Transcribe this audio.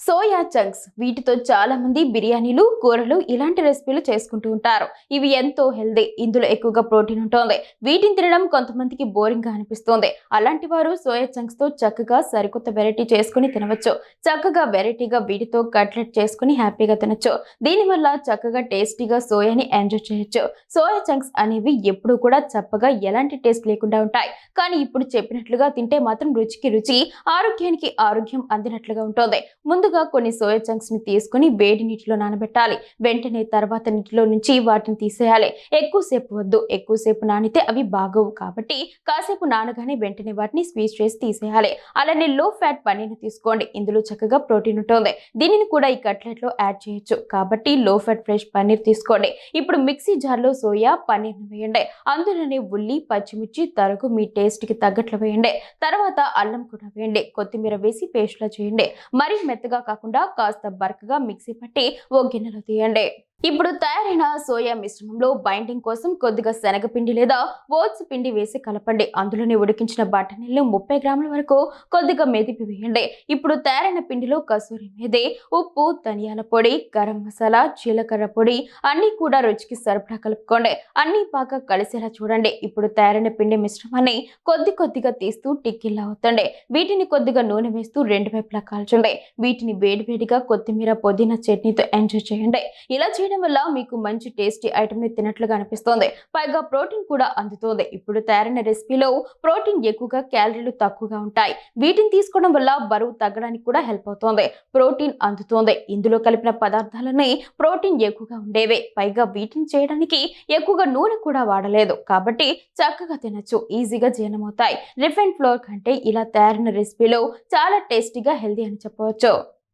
Soya chunks వీటితో చాలా మంది బిర్యానీలు కూరలు ఇలాంటి రెసిపీలు చేసుకుంటూ ఉంటారు. ఇవి ఎంతో హెల్దీ ఇందులో ఎక్కువగా ప్రోటీన్ ఉంటుంది. వీటిని తినడం కొంతమందికి బోరింగ్గా అనిపిస్తుంది. అలాంటి వారు సోయా చంక్స్తో చక్కగా సరికొత్త వెరైటీ చేసుకుని తినవచ్చు. చక్కగా వెరైటీగా వీటితో కట్లెట్ చేసుకుని హ్యాపీగా తినచ్చు. దీనివల్ల చక్కగా టేస్టీగా సోయాని ఎంజాయ్ చేయొచ్చు. సోయా చంక్స్ అనేవి ఎప్పుడూ కూడా చప్పగా ఎలాంటి టేస్ట్ లేకుండా ఉంటాయి. కానీ ఇప్పుడు చెప్పినట్లుగా తింటే మాత్రం రుచికి రుచి ఆరోగ్యానికి ఆరోగ్యం అందినట్లుగా ఉంటుంది. ముందుగా కొన్ని సోయా చంక్స్ని తీసుకుని వేడి నీటిలో నానబెట్టాలి. వెంటనే తర్వాత నీటిలో నుంచి వాటిని తీసేయాలి. ఎక్కువసేపు వద్దు. ఎక్కువసేపు నానితే అవి బాగోవు కాబట్టి కాసేపు నానగానే వెంటనే వాటిని స్వీజ్ చేసి తీసేయాలి. అలానే లో ఫ్యాట్ పన్నీర్ని తీసుకోండి. ఇందులో చక్కగా ప్రోటీన్ ఉంటుంది. దీనిని కూడా ఈ కట్లెట్లో యాడ్ చేయొచ్చు. కాబట్టి లో ఫ్యాట్ ఫ్రెష్ పన్నీర్ తీసుకోండి. ఇప్పుడు మిక్సీ జార్లో సోయా పన్నీర్ని వేయండి. అందులోనే ఉల్లి పచ్చిమిర్చి తరుగు మీ టేస్ట్కి తగ్గట్లు వేయండి. తర్వాత అల్లం కూడా వేయండి. కొత్తిమీర వేసి పేస్ట్ లా చేయండి. మరీ మెత్తగా కాకుండా కాస్త బరకగా మిక్సీ పట్టి ఓ గిన్నెలో తీయండి. ఇప్పుడు తయారైన సోయా మిశ్రమంలో బైండింగ్ కోసం కొద్దిగా శనగపిండి లేదా ఓట్స్ పిండి వేసి కలపండి. అందులోనే ఉడికించిన బఠానీలు ముప్పై గ్రాముల వరకు కొద్దిగా మెదిపి వేయండి. ఇప్పుడు తయారైన పిండిలో కసూరి మేది ఉప్పు ధనియాల పొడి గరం మసాలా జీలకర్ర పొడి అన్నీ కూడా రుచికి సరిపడా కలుపుకోండి. అన్నీ బాగా కలిసేలా చూడండి. ఇప్పుడు తయారైన పిండి మిశ్రమాన్ని కొద్ది కొద్దిగా తీస్తూ టిక్కిల్లా అవుతండి వీటిని కొద్దిగా నూనె వేస్తూ రెండు వైపులా కాల్చండి. వీటిని వేడివేడిగా కొత్తిమీర పుదీనా చట్నీతో ఎంజాయ్ చేయండి. ఇలా చేయడం తినడం వల్ల మీకు మంచి టేస్టీ ఐటమ్ని తినట్లుగా అనిపిస్తోంది. పైగా ప్రోటీన్ కూడా అందుతోంది. ఇప్పుడు తయారైన రెసిపీలో ప్రోటీన్ ఎక్కువగా క్యాలరీలు తక్కువగా ఉంటాయి. వీటిని తీసుకోవడం వల్ల బరువు తగ్గడానికి కూడా హెల్ప్ అవుతోంది. ప్రోటీన్ అందుతోంది. ఇందులో కలిపిన పదార్థాలని ప్రోటీన్ ఎక్కువగా ఉండేవే. పైగా వీటిని చేయడానికి ఎక్కువగా నూనె కూడా వాడలేదు. కాబట్టి చక్కగా తినచ్చు. ఈజీగా జీర్ణమవుతాయి. రిఫైన్ ఫ్లోర్ కంటే ఇలా తయారైన రెసిపీలో చాలా టేస్టీగా హెల్దీ అని చెప్పవచ్చు.